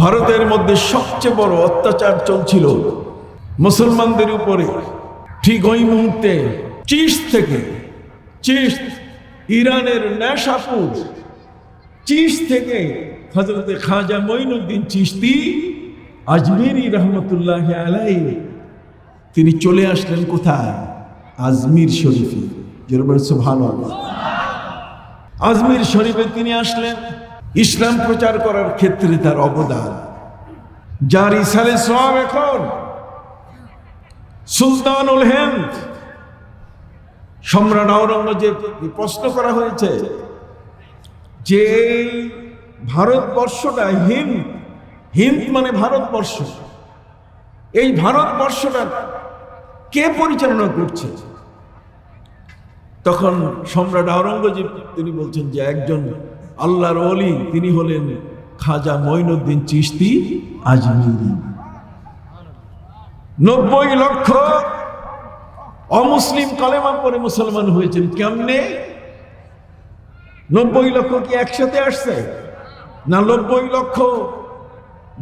ভারতের মধ্যে সবচেয়ে বড় অত্যাচার চলছিল মুসলমানদের উপরে। ঠিক ওই মুহূর্তে চিস থেকে চিস ইরানের নেশাপুর চিস থেকে হজরতে খাজা মঈনুদ্দিন চিস্তি আজমেরি রহমতুল্লাহ আলাই তিনি চলে আসলেন কোথায়? আজমির শরীফে। যেরকম ভালো আজমির শরীফে তিনি আসলেন। ইসলাম প্রচার করার ক্ষেত্রে তার অবদান। যার ইসালে সব এখন, সুলতানুল হেন্দ, সম্রাট আওরঙ্গজেব প্রশ্ন করা হয়েছে, যে ভারতবর্ষটা হিন্দ হিন্দ মানে ভারতবর্ষ। এই ভারতবর্ষটা কে পরিচালনা করছে? তখন সম্রাট আওরঙ্গজেব, তিনি বলছেন যে একজন আল্লাহর অলি তিনি হলেন খাজা মঈনুদ্দিন চিস্তি আজমিরি। নব্বই লক্ষ অমুসলিম কালেমা পরে মুসলমান হয়েছেন কেমনে? নব্বই লক্ষ কি একসাথে আসছে? না, নব্বই লক্ষ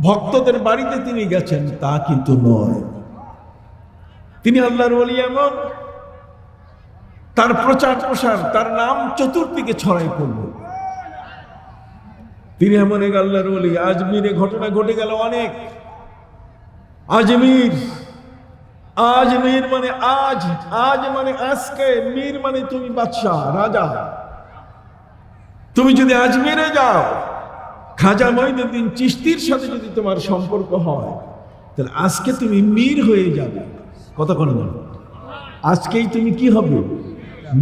ভক্তদের বাড়িতে তিনি গেছেন, তা কিন্তু নয়। তিনি আল্লাহর অলি এমন। তার প্রচার প্রসার তার নাম চতুর্দিকে ছড়াই পড়ল। তিনি এমন এক আল্লাহর অলি আজমিরে ঘটনা ঘটে গেল অনেক। আজমির আজমির মানে আজ আজ মানে আজকে, মীর মানে তুমি বাদশাহ, রাজা। তুমি যদি আজমিরে যাও, খাজা মঈনুদ্দিন চিস্তির সাথে যদি তোমার সম্পর্ক হয়, তাহলে আজকে তুমি মীর হয়ে যাবে। কতক্ষণ আজকেই তুমি কি হবে?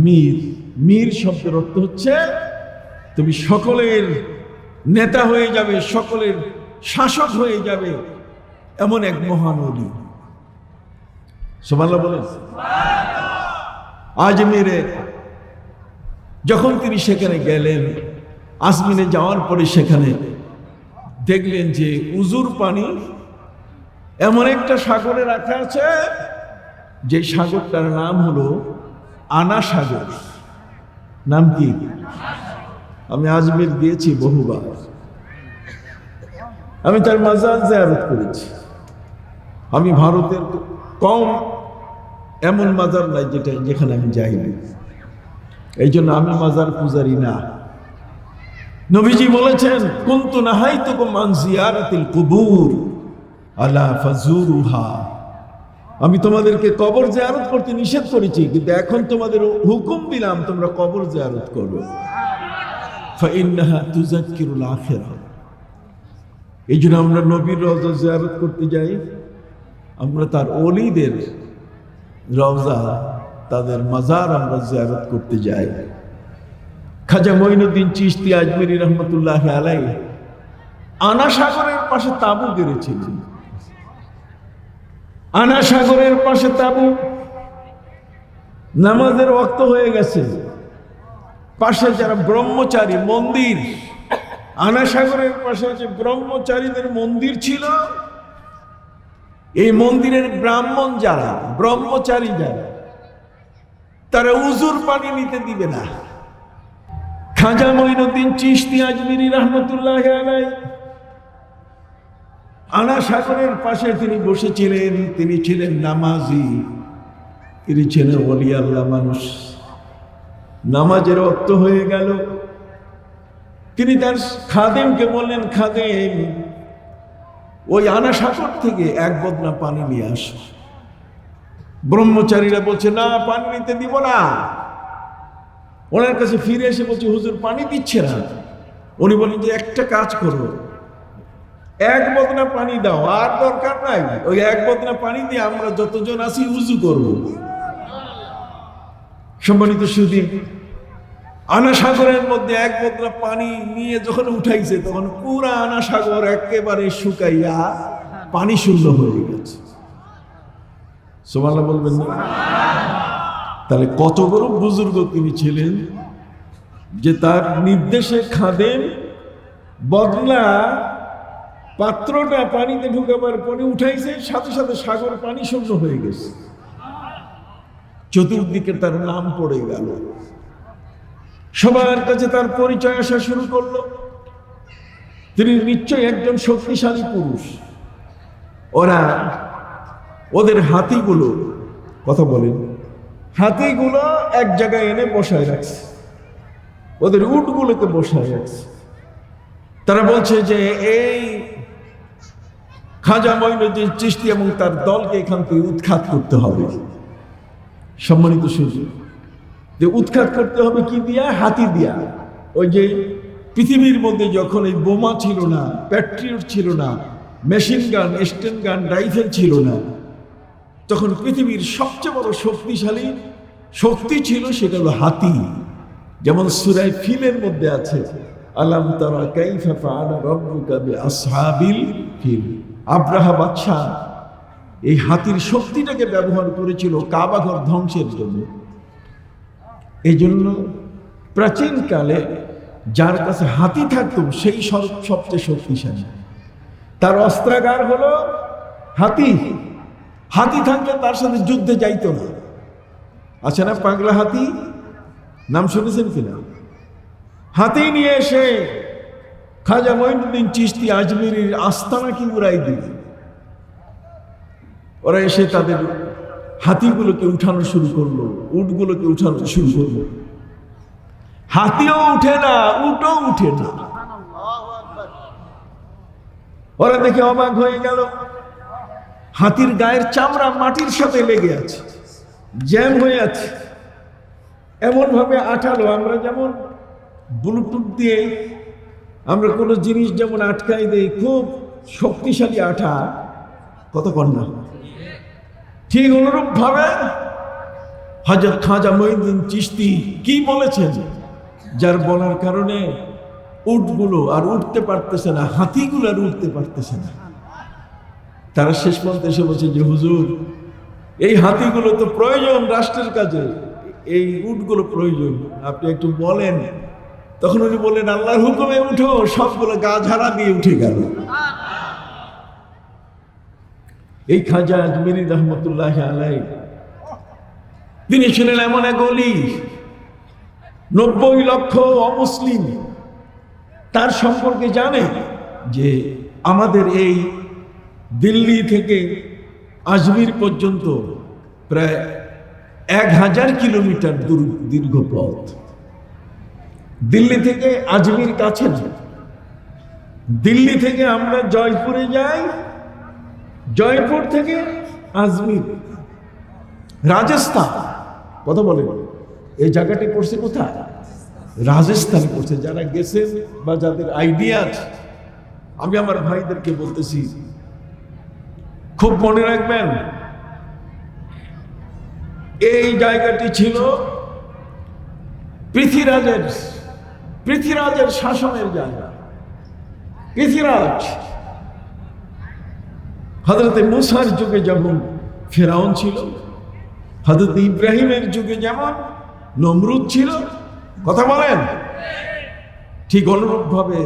মীর। মীর শব্দের অর্থ হচ্ছে, তুমি সকলের নেতা হয়ে যাবে, সকলের শাসক হয়ে যাবে এমন এক মহান অলি। সোমাল্লা বলেন। আজমিরে যখন তিনি সেখানে গেলেন আসমিনে যাওয়ার পরে সেখানে দেখলেন যে উজুর পানি এমন একটা সাগরে রাখা আছে, যে সাগরটার নাম হলো আনা সাগর নাম কি? আমি আজমির দিয়েছি বহুবার। আমি তার মাজার জিয়ারত করেছি। আমি ভারতের কম এমন মাজার নাই যেটা যেখানে আমি যাইনি। এই জন্য আমি মাজার পূজারি না। নবীজি বলেছেন, কুন্তু নাহাই তো মান জিয়ারাতিল কুবুর আলা ফাজুরুহা। আমি তোমাদেরকে কবর জিয়ারত করতে নিষেধ করেছি, কিন্তু এখন তোমাদের হুকুম দিলাম, তোমরা কবর জিয়ারত করো। ফাইন্নাহা তুজাক্কিরুল এই জন্য আমরা নবীর রওজা জিয়ারত করতে যাই। আমরা তার অলিদের রওজা, তাদের মাজার আমরা জিয়ারত করতে যাই। খাজা মঈনুদ্দিন চিস্তি আজমেরি রহমতুল্লাহ আলাই আনা সাগরের পাশে তাবু গেড়েছিলেন। আনা সাগরের পাশে তাবু নামাজের অক্ত হয়ে গেছে। পাশে যারা ব্রহ্মচারী, মন্দির। আনা সাগরের পাশে যে ব্রহ্মচারীদের মন্দির ছিল, এই মন্দিরের ব্রাহ্মণ যারা, ব্রহ্মচারী যারা, তারা উজুর পানি নিতে দিবে না। খাজা মঈনুদ্দিন চিস্তি আজমিরি রহমতুল্লাহ আলাই আনা সাগরের পাশে তিনি বসেছিলেন, তিনি ছিলেন নামাজি। তিনি ছিলেন অলি আল্লাহ মানুষ। নামাজের অর্থ হয়ে গেল। তিনি তার খাদেমকে বললেন, খাদেম, ওই আনা সাগর থেকে এক বদনা পানি নিয়ে আসো। ব্রহ্মচারীরা বলছে, না, পানি নিতে দিব না। ওনার কাছে ফিরে এসে বলছে, হুজুর, পানি দিচ্ছে না। উনি বলেন যে, একটা কাজ করো, এক বদনা পানি দাও, আর দরকার নাই। ওই এক বদনা পানি দিয়ে আমরা যতজন আছি উজু করব। সম্মানিত সুদীপ আনা সাগরের মধ্যে এক বদনা পানি নিয়ে যখন উঠাইছে, তখন পুরা আনা সাগর একেবারে শুকাইয়া পানি শূন্য হয়ে গেছে। সোমাল্লা বলবেন না? তাহলে কত বড় বুজুর্গ তিনি ছিলেন যে তার নির্দেশে খাদেন বদলা পাত্রটা পানিতে ঢুকাবার পরে উঠাইছে, সাথে সাথে সাগর পানি শূন্য হয়ে গেছে। চতুর্দিকে তার নাম পড়ে গেল। সবার কাছে তার পরিচয় আসা শুরু করল। তিনি নিশ্চয়ই একজন শক্তিশালী পুরুষ। ওরা ওদের হাতিগুলো, কথা বলেন, হাতিগুলো এক জায়গায় এনে বসায় রাখছে। ওদের উটগুলোকে বসায় রাখছে। তারা বলছে যে এই খাজা মঈনুদ্দিন চিস্তি এবং তার দলকে এখান থেকে উৎখাত করতে হবে। সম্মানিত সুযোগ যে উৎখাত করতে হবে কি দিয়া? হাতি দিয়া। ওই যে পৃথিবীর মধ্যে যখন এই বোমা ছিল না, প্যাট্রিয়ট ছিল না, মেশিন গান, স্টেন গান, রাইফেল ছিল না, তখন পৃথিবীর সবচেয়ে বড় শক্তিশালী শক্তি ছিল সেটা হলো হাতি। যেমন সুরাই ফিলের মধ্যে আছে, আলাম তারা কাইফা ফাআলা ফিল? আব্রাহা বাদশাহ এই হাতির শক্তিটাকে ব্যবহার করেছিল কাবাঘর ধ্বংসের জন্য। এই জন্য প্রাচীনকালে যার কাছে হাতি থাকতো, সেই সব- সবচেয়ে শক্তিশালী। তার অস্ত্রাগার হলো হাতি। হাতি থাকলে তার সাথে যুদ্ধে যাইতো না। আছে না পাগলা হাতি? নাম শুনেছেন কিনা? হাতি নিয়ে এসে খাজা মঈনুদ্দিন চিস্তি আজমিরির আস্তানা কি উড়াই দিল ওরা এসে তাদের হাতিগুলোকে উঠানো শুরু করল, উটগুলোকে উঠানো শুরু করল। হাতিও উঠে না, উটও উঠে না। ওরা দেখে অবাক হয়ে গেল। হাতির গায়ের চামড়া মাটির সাথে লেগে আছে, জ্যাম হয়ে আছে। এমন ভাবে আঠালো, আমরা যেমন ব্লুটুথ দিয়ে আমরা কোনো জিনিস যেমন আটকাই দেই, খুব শক্তিশালী আঠা, কত কন্যা। ঠিক অনুরূপ ভাবে হজরত খাজা মঈনুদ্দিন চিস্তি কি বলেছেন? যার বলার কারণে উটগুলো আর উঠতে পারতেছে না, হাতিগুলো আর উঠতে পারতেছে না। তারা শেষ পর্যন্ত এসে বলছে যে, হুজুর, এই হাতিগুলো তো প্রয়োজন রাষ্ট্রের কাজে। এই উটগুলো প্রয়োজন। আপনি একটু বলেন। তখন উনি বললেন, আল্লাহর হুকুমে উঠো, সবগুলো গা ঝাড়া দিয়ে উঠে গেল। এই খাজা আজমিরি রহমতুল্লাহ আলাই তিনি ছিলেন এমন এক অলি, নব্বই লক্ষ অমুসলিম। তার সম্পর্কে জানে যে আমাদের এই দিল্লি থেকে আজমির পর্যন্ত প্রায় এক হাজার কিলোমিটার দূর- দীর্ঘ পথ। দিল্লি থেকে আজমির কাছে দিল্লি থেকে আমরা জয়পুরে যাই জয়পুর থেকে আজমির, রাজস্থান। কথা বলে। এই জায়গাটি পড়ছে কোথায়? রাজস্থানে পড়ছে। যারা গেছেন বা যাদের আইডিয়া আছে, আমি আমার ভাইদেরকে বলতেছি, খুব মনে রাখবেন, এই জায়গাটি ছিল পৃথিরাজের পৃথিরাজের শাসনের জায়গা। পৃথিরাজ হজরতে মুসার যুগে যেমন ফেরাউন ছিল হজরত ইব্রাহিমের যুগে যেমন নমরুদ ছিল, কথা বলেন? ঠিক অনুরূপভাবে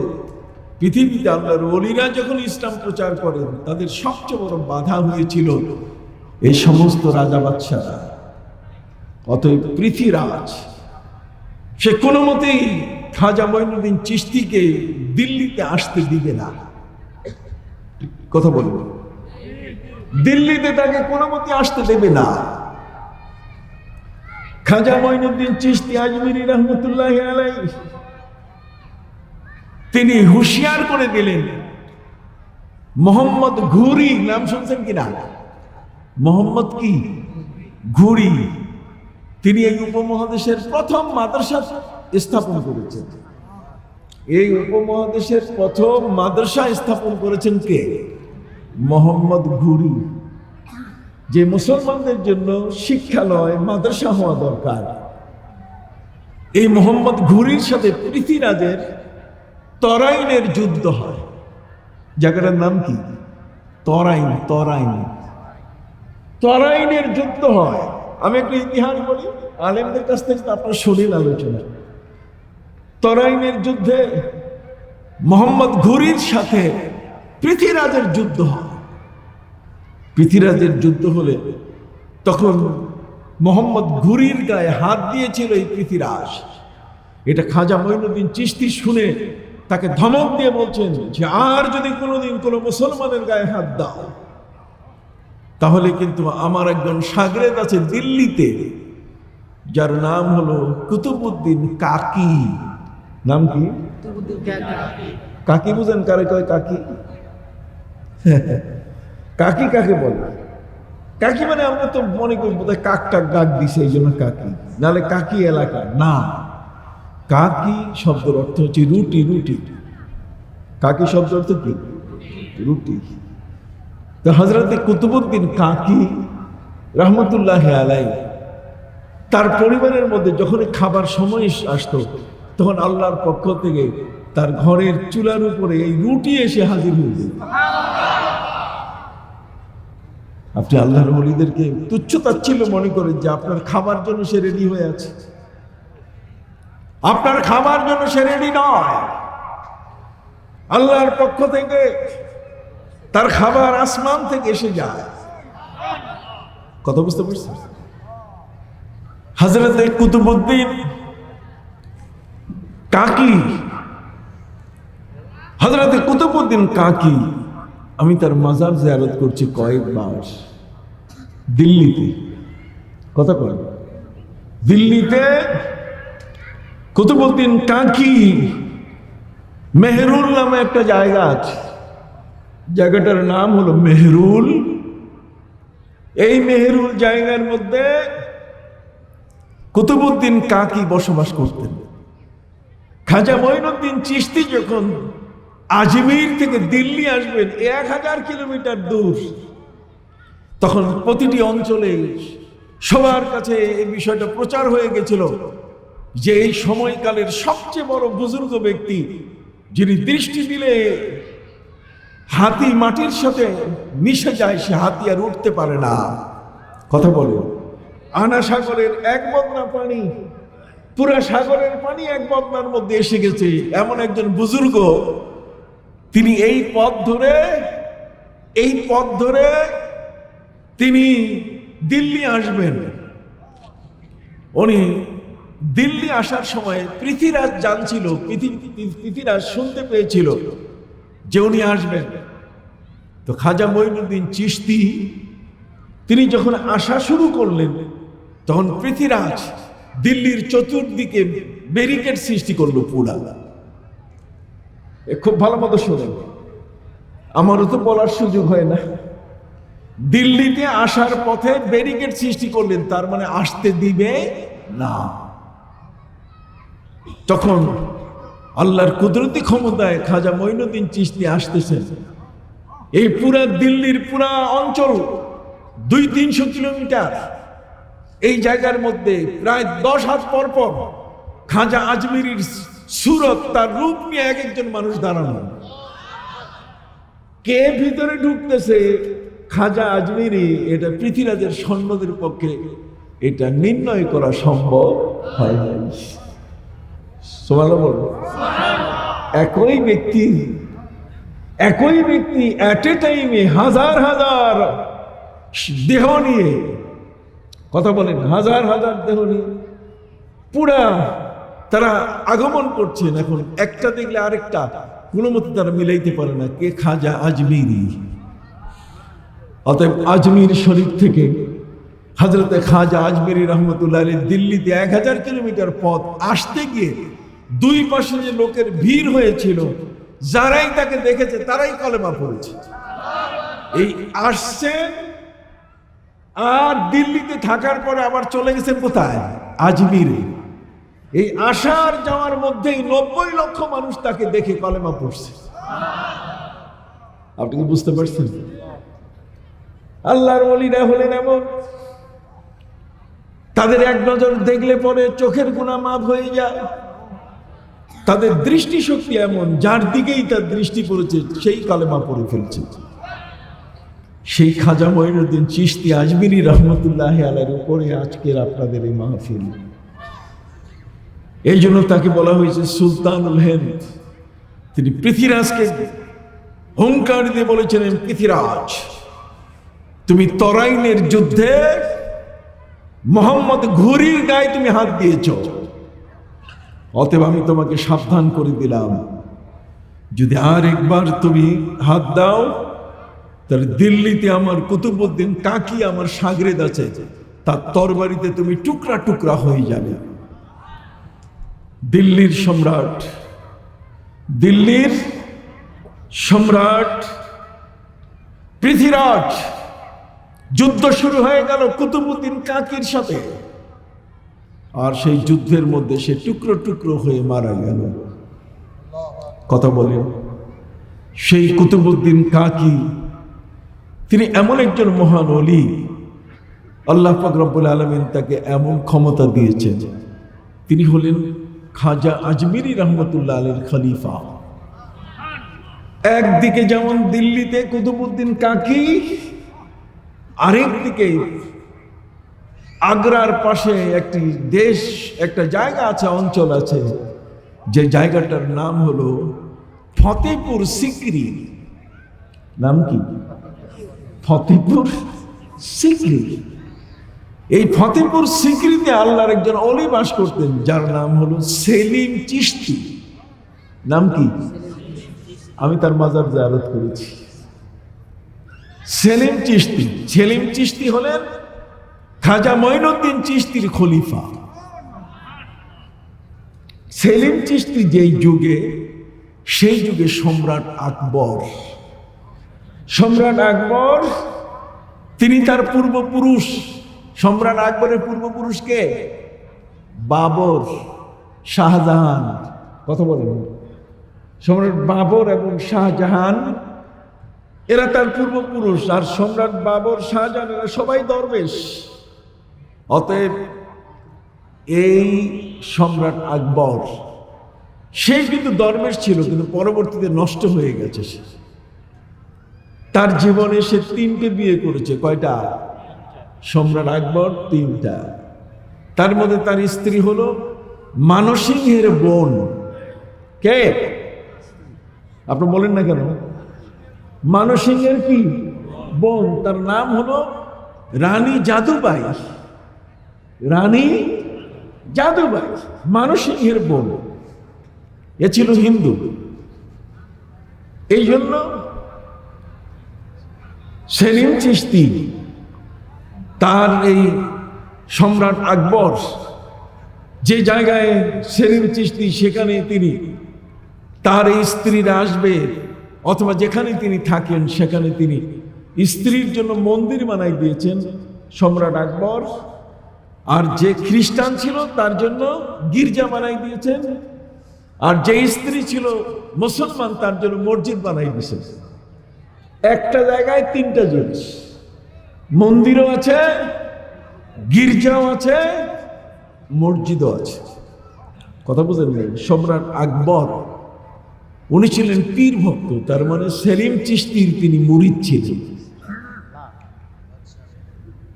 পৃথিবীতে আল্লাহর অলিরা যখন ইসলাম প্রচার করেন, তাদের সবচেয়ে বড় বাধা হয়েছিল এই সমস্ত রাজা বাদশারা অতএব পৃথিরাজ, সে কোনো মতেই খাজা মঈনুদ্দিন চিস্তিকে দিল্লিতে আসতে দিবে না। কথা বলব। দিল্লিতে তাকে কোনো মতে আসতে দেবে না। খাজা মঈনুদ্দিন চিস্তি আজমিরি রহমতুল্লাহ আলাই তিনি হুঁশিয়ার করে দিলেন, মোহাম্মদ ঘুরি, নাম শুনছেন কিনা? মোহাম্মদ কি? ঘুরি। তিনি এই উপমহাদেশের প্রথম মাদ্রাসা স্থাপন করেছেন। এই উপমহাদেশের প্রথম মাদ্রাসা স্থাপন করেছেন কে? মোহাম্মদ ঘুরি। যে মুসলমানদের জন্য শিক্ষালয়, মাদ্রাসা হওয়া দরকার। এই মোহাম্মদ ঘুরির সাথে পৃথিরাজের তরাইনের যুদ্ধ হয়। জায়গাটার নাম কি? তরাইন তরাইন। তরাইনের যুদ্ধ হয়। আমি একটু ইতিহাস বলি, আলেমদের কাছ থেকে আপনার শরীর আলোচনা। তরাইনের যুদ্ধে মোহাম্মদ ঘুরির সাথে পৃথিরাজের যুদ্ধ হয়। পৃথিরাজের যুদ্ধ হলে তখন মোহাম্মদ ঘুরির গায়ে হাত দিয়েছিল এই পৃথিরাজ। এটা খাজা মঈনুদ্দিন চিস্তি শুনে তাকে ধমক দিয়ে বলছেন যে আর যদি কোনোদিন কোনো মুসলমানের গায়ে হাত দাও তাহলে কিন্তু আমার একজন সাগরেদ আছে দিল্লিতে যার নাম হলো কুতুবুদ্দিন কাকি। নাম কি? কাকি বুঝেন কারে কয় কাকি? কাকি কাকে বলে? কাকি মানে আমরা তো মনে করি বোধহয় কাক টাক ডাক দিছে, এই জন্য কাকি। নাহলে কাকি এলাকা? না। কাকি শব্দের অর্থ হচ্ছে রুটি রুটি। কাকি শব্দ অর্থ কি? রুটি। তো হজরত কুতুবুদ্দিন কাকি রহমতুল্লাহ আলাই তার পরিবারের মধ্যে যখনই খাবার সময় আসতো, তখন আল্লাহর পক্ষ থেকে তার ঘরের চুলার উপরে এই রুটি এসে হাজির হয়ে আপনি আল্লাহর অলিদেরকে তুচ্ছ তাচ্ছিল্য মনে করেন যে আপনার খাবার জন্য সে রেডি হয়ে আছে। আপনার খাবার জন্য সে রেডি নয়। আল্লাহর পক্ষ থেকে তার খাবার আসমান থেকে এসে যায়। কথা বুঝতে পারছেন? হজরত কুতুবুদ্দিন কাকি হজরত কুতুবুদ্দিন কাকি, আমি তার মাজার জিয়ারত করছি কয়েকবার দিল্লিতে। কথা কয় দিল্লিতে কুতুবুদ্দিন কাকি, মেহরুল নামে একটা জায়গা আছে। জায়গাটার নাম হলো মেহরুল। এই মেহরুল জায়গার মধ্যে কুতুবুদ্দিন কাকি বসবাস করতেন। খাজা মঈনুদ্দিন চিস্তি যখন আজমির থেকে দিল্লি আসবেন এক হাজার কিলোমিটার দূর। তখন প্রতিটি অঞ্চলে সবার কাছে এই বিষয়টা প্রচার হয়ে গেছিল যে এই সময়কালের সবচেয়ে বড় বুজুর্গ ব্যক্তি, যিনি দৃষ্টি দিলে হাতি মাটির সাথে মিশে যায়, সে হাতি আর উঠতে পারে না। কথা বলে। আনা সাগরের এক বদনা পানি, পুরা সাগরের পানি এক বদনার মধ্যে এসে গেছে। এমন একজন বুজুর্গ তিনি এই পথ ধরে, এই পথ ধরে তিনি দিল্লি আসবেন। উনি দিল্লি আসার সময় পৃথিরাজ জানছিল পৃথি- পৃথিরাজ শুনতে পেয়েছিল যে উনি আসবেন। তো খাজা মঈনুদ্দিন চিশতি, তিনি যখন আসা শুরু করলেন, তখন পৃথিরাজ দিল্লির চতুর্দিকে ব্যারিকেড সৃষ্টি করল পুরা এ খুব ভালো মতো শোনেন। আমারও তো বলার সুযোগ হয় না। দিল্লিতে আসার পথে ব্যারিকেড সৃষ্টি করলেন, তার মানে আসতে দিবে না। তখন আল্লাহর কুদরতি ক্ষমতায় খাজা মঈনুদ্দিন চিশতি আসতেছেন। এই পুরা দিল্লির পুরা অঞ্চল দুই তিনশো কিলোমিটার, এই জায়গার মধ্যে প্রায় দশ হাত পর খাজা আজমিরির সুরত তার রূপ নিয়ে এক একজন মানুষ দাঁড়ানো। কে ভিতরে ঢুকতেছে? খাজা আজমিরি, এটা পৃথিবীরাজের সৈন্যদের পক্ষে এটা নির্ণয় করা সম্ভব হয় সোমালো বল একই ব্যক্তি একই ব্যক্তি অ্যাট এ টাইমে হাজার হাজার দেহ নিয়ে, কথা বলেন, হাজার হাজার দেহ নিয়ে, পুরা তারা আগমন করছেন এখন। একটা দেখলে আরেকটা। কোনো মতে তারা মিলাইতে পারে না। কে খাজা আজমিরি? অতএব আজমির শরীফ থেকে হজরতে খাজা আজমিরি রহমতুল্লাহ আলী দিল্লিতে এক হাজার কিলোমিটার পথ আসতে গিয়ে দুই পাশে যে লোকের ভিড় হয়েছিল, যারাই তাকে দেখেছে, তারাই কলেমা পড়েছে। এই আসছেন আর দিল্লিতে থাকার পরে আবার চলে গেছেন কোথায়? আজমিরে। এই আসার যাওয়ার মধ্যেই নব্বই লক্ষ মানুষ তাকে দেখে কলেমা পড়ছে। আপনি কি বুঝতে পারছেন? আল্লাহর অলিরা হলেন এমন। তাদের এক নজর দেখলে পরে চোখের গুণা মাপ হয়ে যায়। তাদের দৃষ্টিশক্তি এমন, যার দিকেই তার দৃষ্টি পড়েছে, সেই কালেমা পড়ে ফেলছে। সেই খাজা মঈনুদ্দিন চিশতি আজমিরি রহমতুল্লাহ আলের উপরে আজকের আপনাদের এই মাহফিল। এই জন্য তাকে বলা হয়েছে সুলতানুল হেন্দ তিনি পৃথিরাজকে হুঙ্কার দিয়ে বলেছিলেন, পৃথিরাজ, তুমি তরাইনের যুদ্ধে মোহাম্মদ ঘুরির গায়ে তুমি হাত দিয়েছ। অতএব আমি তোমাকে সাবধান করে দিলাম। যদি আর একবার তুমি হাত দাও, তাহলে দিল্লিতে আমার কুতুবুদ্দিন কাকি, আমার সাগরেদ আছে, তার তরবারিতে তুমি টুকরা টুকরা হয়ে যাবে। দিল্লির সম্রাট। দিল্লির সম্রাট পৃথিরাজ যুদ্ধ শুরু হয়ে গেল কুতুবুদ্দিন কাকির সাথে। আর সেই যুদ্ধের মধ্যে সে টুকরো টুকরো হয়ে মারা গেল। কথা বলেন, সেই কুতুবুদ্দিন কাকি, তিনি এমন একজন মহান অলি আল্লাহ ফকরবুল আলমিন তাকে এমন ক্ষমতা দিয়েছেন। তিনি হলেন খাজা আজমিরি রহমতুল্লাহ আলীর খলিফা। একদিকে যেমন দিল্লিতে কুতুবুদ্দিন কাকি আরেক দিকে আগ্রার পাশে একটি দেশ, একটা জায়গা আছে, অঞ্চল আছে, যে জায়গাটার নাম হলো ফতেপুর সিকরি। নাম কি? ফতেপুর সিকরি। এই ফতেপুর সিকরিতে আল্লাহর একজন অলি বাস করতেন, যার নাম হলো সেলিম চিশতি। নাম কি? আমি তার মাজার জায়ারত করেছি। সেলিম চিশতি। সেলিম চিশতি হলেন খাজা মঈনুদ্দিন চিশতির খলিফা। সেলিম চিশতি যেই যুগে, সেই যুগে সম্রাট আকবর। সম্রাট আকবর, তিনি তার পূর্বপুরুষ। সম্রাট আকবরের পূর্বপুরুষকে? বাবর, শাহজাহান। কথা বলেন। সম্রাট বাবর এবং শাহজাহান, এরা তার পূর্বপুরুষ আর সম্রাট বাবর, শাহজাহান, এরা সবাই দরবেশ। অতএব এই সম্রাট আকবর সেই কিন্তু দরবেশ ছিল, কিন্তু পরবর্তীতে নষ্ট হয়ে গেছে সে। তার জীবনে সে তিনটে বিয়ে করেছে, কয়টা? সম্রাট আকবর তিনটা। তার মধ্যে তার স্ত্রী হলো মানসিংহের বোন। কে? আপনি বলেন না কেন? মানসিংহের কি? বোন। তার নাম হলো রানী জাদুবাই। রানী জাদুবাই, মানসিংহের বোন। এ ছিল হিন্দু। এই জন্য সেলিম চিস্তি তার এই সম্রাট আকবর, যে জায়গায় সেলিম চিস্তি সেখানে তিনি, তার এই স্ত্রীরা আসবে, অথবা যেখানে তিনি থাকেন, সেখানে তিনি স্ত্রীর জন্য মন্দির বানাই দিয়েছেন সম্রাট আকবর। আর যে খ্রিস্টান ছিল, তার জন্য গির্জা বানাই দিয়েছেন। আর যে স্ত্রী ছিল মুসলমান, তার জন্য মসজিদ বানাই দিয়েছেন। একটা জায়গায় তিনটা জিনিস। মন্দিরও আছে, গির্জাও আছে, মসজিদও আছে। কথা নাই? সম্রাট আকবর, উনি ছিলেন পীর ভক্ত, তার মানে সেলিম চিস্তির তিনি মুরিদ ছিলেন।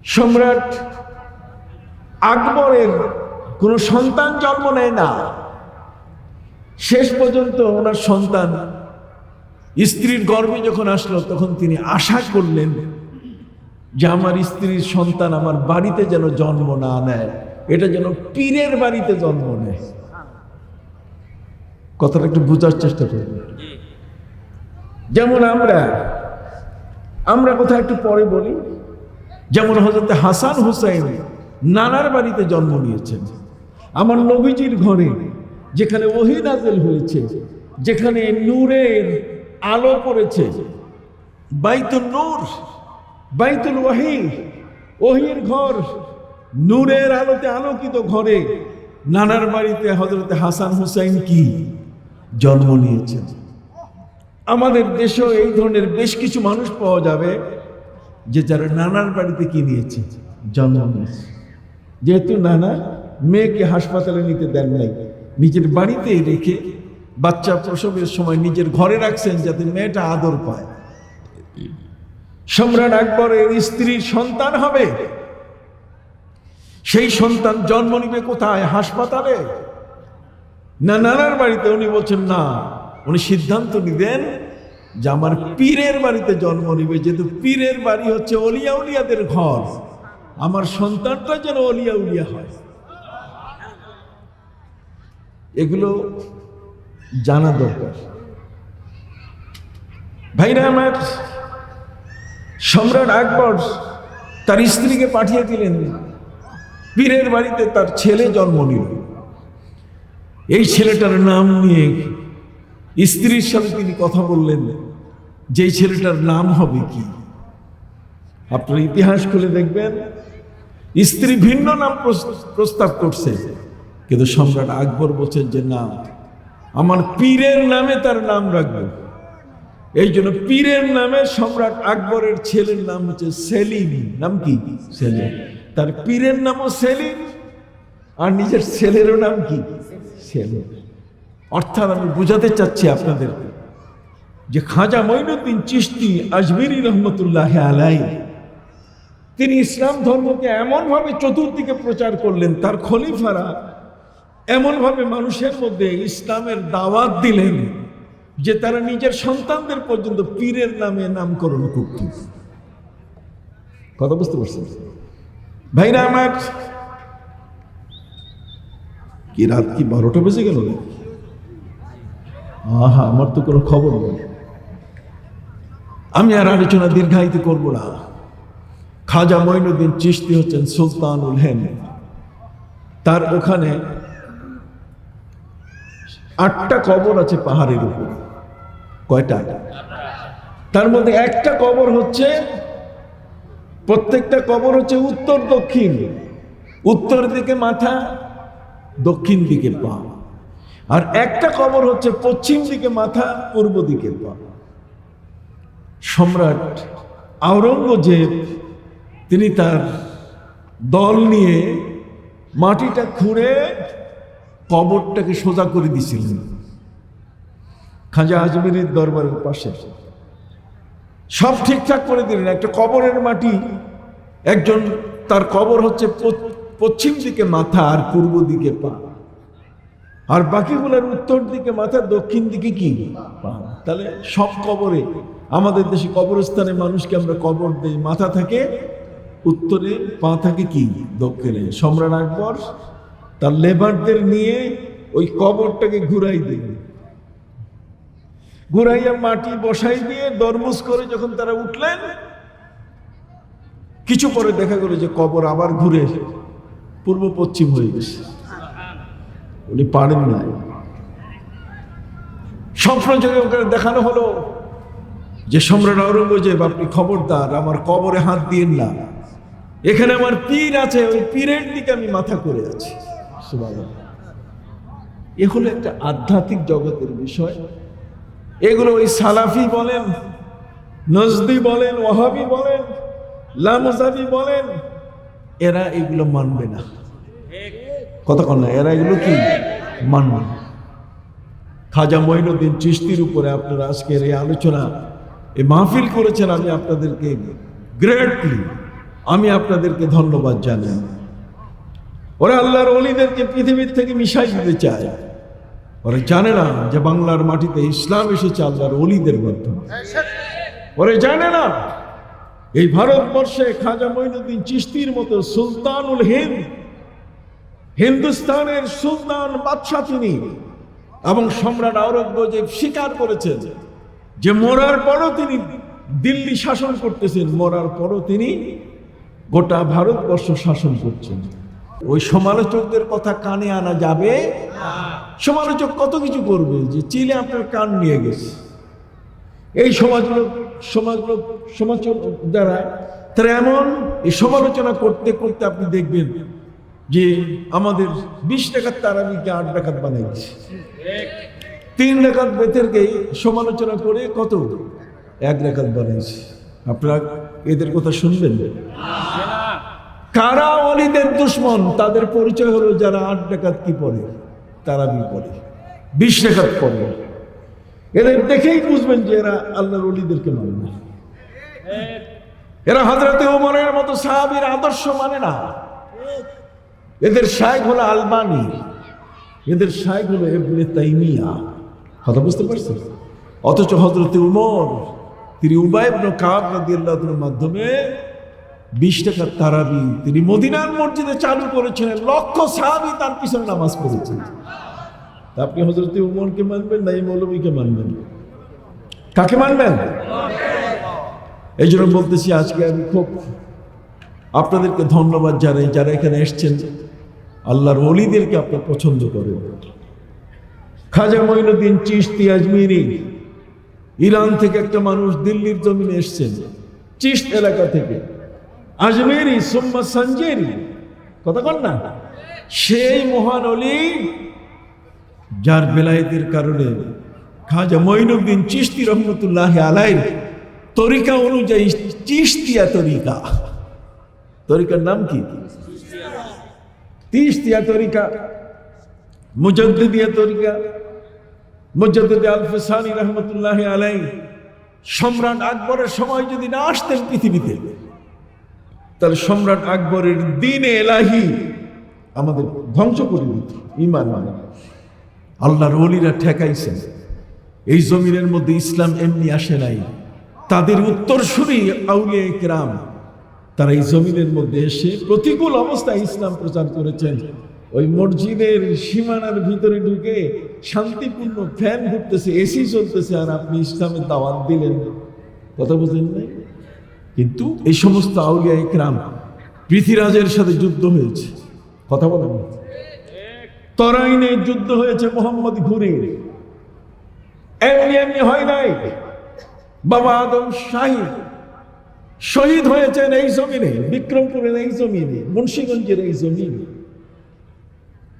সম্রাট আকবরের কোনো সন্তান জন্ম নেয় না। শেষ পর্যন্ত ওনার সন্তান স্ত্রীর গর্ভে যখন আসলো, তখন তিনি আশা করলেন যে আমার স্ত্রীর সন্তান আমার বাড়িতে যেন জন্ম না নেয়, এটা যেন পীরের বাড়িতে জন্ম নেয়। কথাটা একটু বোঝার চেষ্টা করবেন যেমন আমরা আমরা কোথাও একটু পরে বলি, যেমন হজরত হাসান হুসাইন নানার বাড়িতে জন্ম নিয়েছেন। আমার নবীজির ঘরে, যেখানে ওহি নাজেল হয়েছে, যেখানে নূরের আলো পড়েছে বাইতুল নূর। বাইতুল ওয়াহি, ওহির ঘর, নূরের আলোতে আলোকিত ঘরে, নানার বাড়িতে হজরত হাসান হুসাইন কি জন্ম নিয়েছেন? আমাদের দেশেও এই ধরনের বেশ কিছু মানুষ পাওয়া যাবে যে যারা নানার বাড়িতে কি নিয়েছে? জন্ম নিয়েছে। যেহেতু নানা মেয়েকে হাসপাতালে নিতে দেন নাই, নিজের বাড়িতেই রেখে বাচ্চা প্রসবের সময় নিজের ঘরে রাখছেন যাতে মেয়েটা আদর পায়। সম্রাট আকবরের স্ত্রীর সন্তান হবে। সেই সন্তান জন্ম নিবে কোথায়? হাসপাতালে? না, নানার বাড়িতে? উনি বলছেন, না। উনি সিদ্ধান্ত নিবেন যে আমার পীরের বাড়িতে জন্ম নিবে, যেহেতু পীরের বাড়ি হচ্ছে অলিয়া উলিয়াদের ঘর। আমার সন্তানটা যেন অলিয়া উলিয়া হয়। এগুলো জানা দরকার। ভাইরা আমার সম্রাট আকবর তার স্ত্রীকে পাঠিয়ে দিলেন। পীরের বাড়িতে তার ছেলে জন্ম নিল। এই ছেলেটার নাম নিয়ে স্ত্রীর সাথে তিনি কথা বললেন যে ছেলেটার নাম হবে কি? আপনার ইতিহাস খুলে দেখবেন, স্ত্রী ভিন্ন নাম প্রস- প্রস্তাব করছে, কিন্তু সম্রাট আকবর বলছেন যে, না, আমার পীরের নামে তার নাম রাখব। এই জন্য পীরের নামে সম্রাট আকবরের ছেলের নাম হচ্ছে সেলিম। নাম কি? সেলিম। তার পীরের নামও সেলিম, আর নিজের ছেলেরও নাম কি? সেলিম। অর্থাৎ আমি বুঝাতে চাচ্ছি আপনাদের যে খাজা মঈনুদ্দিন চিশতি আজমিরি রহমতুল্লাহ আলাই তিনি ইসলাম ধর্মকে এমনভাবে চতুর্দিকে প্রচার করলেন, তার খলিফারা এমনভাবে মানুষের মধ্যে ইসলামের দাওয়াত দিলেন যে তারা নিজের সন্তানদের পর্যন্ত পীরের নামে নামকরণ করত। কথা বুঝতে পারছেন? ভাইরা আমার, কি রাত কি বারোটা বেজে গেল আহা, আমার তো কোনো খবর নেই। আমি আর আলোচনা দীর্ঘায়িত করব না। খাজা মঈনুদ্দিন চিশতি হচ্ছেন সুলতানুল হেন তার ওখানে আটটা কবর আছে পাহাড়ের উপর। কয়টা? তার মধ্যে একটা কবর হচ্ছে, প্রত্যেকটা কবর হচ্ছে উত্তর দক্ষিণ। উত্তর দিকে মাথা, দক্ষিণ দিকে পা। আর একটা কবর হচ্ছে পশ্চিম দিকে মাথা, পূর্ব দিকে পা। সম্রাট আওরঙ্গজেব, তিনি তার দল নিয়ে মাটিটা খুঁড়ে কবরটাকে সোজা করে দিছিলেন। খাজা আজমিরের দরবারের পাশে। সব ঠিকঠাক করে দিলেন। একটা কবরের মাটি, একজন, তার কবর হচ্ছে পশ্চিম দিকে মাথা আর পূর্ব দিকে পা। আর বাকিগুলোর উত্তর দিকে মাথা, দক্ষিণ দিকে কি? তাহলে সব কবরে, আমাদের দেশে কবরস্থানে মানুষকে আমরা কবর দেই। মাথা থাকে, উত্তরে পা থাকে কি? দক্ষিণে। সম্রাট আকবর তার লেবারদের নিয়ে ওই কবরটাকে ঘুরাই দিল ঘুরাইয়া মাটি বসাই দিয়ে দরমুজ করে যখন তারা উঠলেন, কিছু পরে দেখা গেল যে কবর আবার ঘুরে পূর্ব পশ্চিম হয়ে গেছে। উনি পারেন না যোগে দেখানো হলো যে সম্রাট আওরঙ্গজেব আপনি খবরদার, আমার কবরে হাত দিয়েন না। এখানে আমার পীর আছে, ওই পীরের দিকে আমি মাথা করে আছি। এ হলো একটা আধ্যাত্মিক জগতের বিষয়। এগুলো ওই সালাফি বলেন, নজদি বলেন, ওয়াহাবি বলেন, লামজাবি বলেন, এরা এগুলো মানবে না। কতক্ষণ না, এরা এগুলো কি? মানবে না। খাজা মঈনুদ্দিন চিস্তির উপরে আপনারা আজকের এই আলোচনা, এই মাহফিল করেছেন, আমি আপনাদেরকে গ্রেটলি আমি আপনাদেরকে ধন্যবাদ জানাই। ওরা আল্লাহর অলিদেরকে পৃথিবীর থেকে মিশাই দিতে চায়। ওরা জানে না যে বাংলার মাটিতে ইসলাম এসেছে আল্লাহর অলিদের মাধ্যমে। ওরা জানে না এই ভারতবর্ষে খাজা মঈনুদ্দিন চিস্তির মতো সুলতানুল হিন্দ, হিন্দুস্তানের সুলতান বাদশাহ তিনি এবং সম্রাট আওরঙ্গজেব স্বীকার করেছেন যে মরার পরও তিনি দিল্লি শাসন করতেছেন, মরার পরও তিনি গোটা ভারতবর্ষ শাসন করছেন। ওই সমালোচকদের কথা কানে আনা যাবে? সমালোচক কত কিছু করবে? যে চিলে আপনার কান নিয়ে গেছে। এই সমাজলোক সমাজলোক সমাজ দ্বারা তারা এমন এই সমালোচনা করতে করতে আপনি দেখবেন যে আমাদের বিশ টাকার তারাবিকে আট টাকার বানাইছে তিন রেখাত বেতেরকে সমালোচনা করে কত? এক রেখাত বানাইছে। আপনারা এদের কথা শুনবেন? কারা অলিদের দুশ্মন? তাদের পরিচয় হলো যারা আট ডাকাত কি পড়ে? তারা বি পড়ে। বিশ রেখাত পড়ে। এদের দেখেই বুঝবেন যে এরা আল্লাহর অলিদেরকে মানে এরা হজরতে ওমরের মতো সাহাবীর আদর্শ মানে না। এদের শায়েক হলো আলবানি। এদের শায়েক হলো এবনে তাইমিয়া। কথা বুঝতে পারছেন? অথচ হজরতে উমর, তিনি উবাইবন কাব রাদিয়াল্লাহুর মাধ্যমে বিশ টাকার তারাবি তিনি মদিনার মসজিদে চালু করেছিলেন, লক্ষ সাহাবি তার পিছনে নামাজ পড়েছেন। আপনি হজরতে উমরকে মানবেন না এই মৌলবীকে মানবেন? কাকে মানবেন? এই জন্য বলতেছি, আজকে আমি খুব আপনাদেরকে ধন্যবাদ জানাই, যারা এখানে এসছেন, আল্লাহর অলিদেরকে আপনার পছন্দ করেন। খাজা মঈনুদ্দিন চিশতি আজমিরি, ইরান থেকে একটা মানুষ দিল্লির জমিনে এসছেন চিস্ত এলাকা থেকে। আজমেরি, সোম্মা সঞ্জেরি কথা কন না। সেই মহান অলি, যার বেলায়েতের কারণে খাজা মঈনুদ্দিন চিস্তি রহমতুল্লাহ আলাই তরিকা অনুযায়ী চিস্তিয়া তরিকা। তরিকার নাম কি? তিস্তিয়া তরিকা, মুজদ্দিদিয়া তরিকা, মুজদ্দিদ আলফসানি রহমতুল্লাহ আলাই সম্রাট আকবরের সময় যদি না আসতেন পৃথিবীতে তাহলে সম্রাট আকবরের দিনে এলাহি আমাদের ধ্বংস করে দিত ইমান মানে আল্লাহর অলিরা ঠেকাইছেন। এই জমিনের মধ্যে ইসলাম এমনি আসে নাই। তাদের উত্তরসূরি আউলিয়া কেরাম তারা এই জমিনের মধ্যে এসে প্রতিকূল অবস্থায় ইসলাম প্রচার করেছেন। ওই মসজিদের সীমানার ভিতরে ঢুকে শান্তিপূর্ণ ফ্যান ঘুরতেছে, এসি চলতেছে, আর আপনি ইসলামের দাওয়াত দিলেন। কথা বুঝেন নাই? কিন্তু এই সমস্ত আউলিয়া ইকরাম পৃথিরাজের সাথে যুদ্ধ হয়েছে। কথা বলেন। তরাইনে যুদ্ধ হয়েছে মোহাম্মদ ঘুরির এমনি এমনি হয় নাই। বাবা আদম শাহিদ শহীদ হয়েছেন এই জমিনে, বিক্রমপুরের এই জমিনে, মুন্সীগঞ্জের এই জমিনে।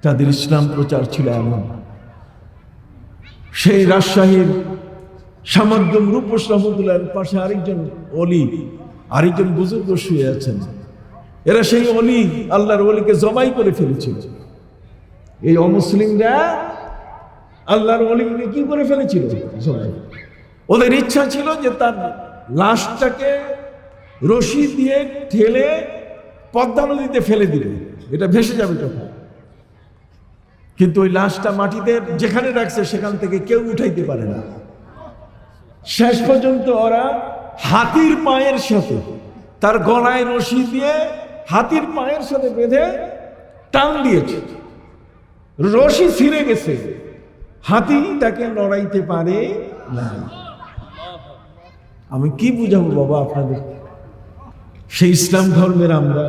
তাদের ইসলাম প্রচার ছিল এমন। সেই রাজশাহীর সামাদ্যম রূপস রহমতুল্লাহর পাশে আরেকজন অলি আরেকজন বুজুর্গ শুয়ে আছেন। এরা সেই অলি আল্লাহর অলিকে জবাই করে ফেলেছিল। এই অমুসলিমরা আল্লাহর অলিকে কি করে ফেলেছিল? ওদের ইচ্ছা ছিল যে তার লাশটাকে রশি দিয়ে ঠেলে পদ্মা নদীতে ফেলে দিবে। এটা ভেসে যাবে তখন। কিন্তু ওই লাশটা মাটিতে যেখানে রাখছে, সেখান থেকে কেউ উঠাইতে পারে না। শেষ পর্যন্ত ওরা হাতির পায়ের সাথে, তার গলায় রশি দিয়ে হাতির পায়ের সাথে বেঁধে টান দিয়েছে। রশি ছিঁড়ে গেছে। হাতি তাকে লড়াইতে পারে না আমি কি বুঝাবো বাবা আপনাদের? সেই ইসলাম ধর্মের আমরা,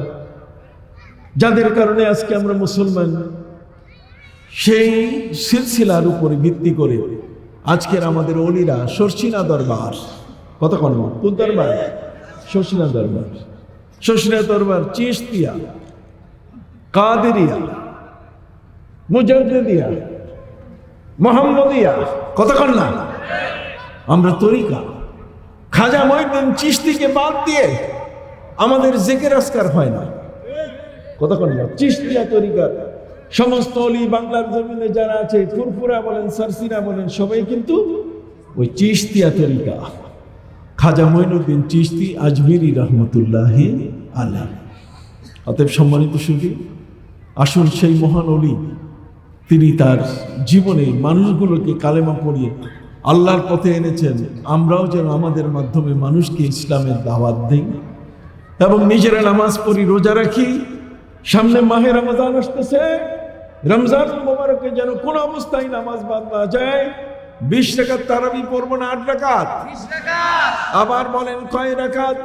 যাদের কারণে আজকে আমরা মুসলমান, সেই সিলসিলার উপরে ভিত্তি করে আজকের আমাদের অলিরা শর্ষিনা দরবার কতক্ষণ কোন দরবার? শর্ষিনা দরবার? শর্ষিনা দরবার। চিস্তিয়া কাদেরিয়া মুজাদ্দিদিয়া মোহাম্মদিয়া কতক্ষণ না? আমরা তরিকা। খাজা মহিউদ্দিন চিস্তিকে বাদ দিয়ে আমাদের জেকের আসকার হয় না। কতক্ষণ না? চিস্তিয়া তরিকা। সমস্ত অলি বাংলার জমিনে যারা আছে ফুরফুরা বলেন সারসিনা বলেন সবাই কিন্তু ওই চিস্তিয়া তরিকা। খাজা মঈনুদ্দিন চিস্তি আজমিরি রহমতুল্লাহি আল্লাহ অতএব সম্মানিত সুখী আসুন সেই মহান অলি, তিনি তার জীবনে মানুষগুলোকে কালেমা পড়িয়ে আল্লাহর পথে এনেছেন। আমরাও যেন আমাদের মাধ্যমে মানুষকে ইসলামের দাওয়াত দিই এবং নিজেরা নামাজ পড়ি, রোজা রাখি। সামনে মাহে রমজান আসতেছে। রমজান মোবারকে যেন কোন অবস্থায় নামাজ বাদ না যায়। বিশ টাকার তারাবি পড়ব না আট রাকাত আবার বলেন কয় রাকাত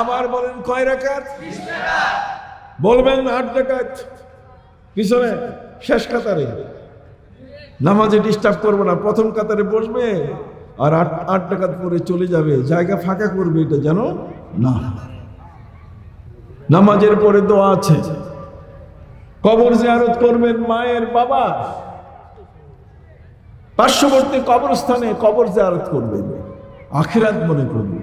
আবার বলেন কয় রাকাত বলবেন আট রাকাত পিছনে শেষ কাতারে। নামাজে ডিস্টার্ব করব না প্রথম কাতারে বসবে আর আট আট টাকাত পরে চলে যাবে। জায়গা ফাঁকা করবে এটা জানো না নামাজের পরে দোয়া আছে। কবর জিয়ারত করবেন মায়ের বাবা। পার্শ্ববর্তী কবরস্থানে কবর জারত করবেন। আখেরাত মনে করবেন।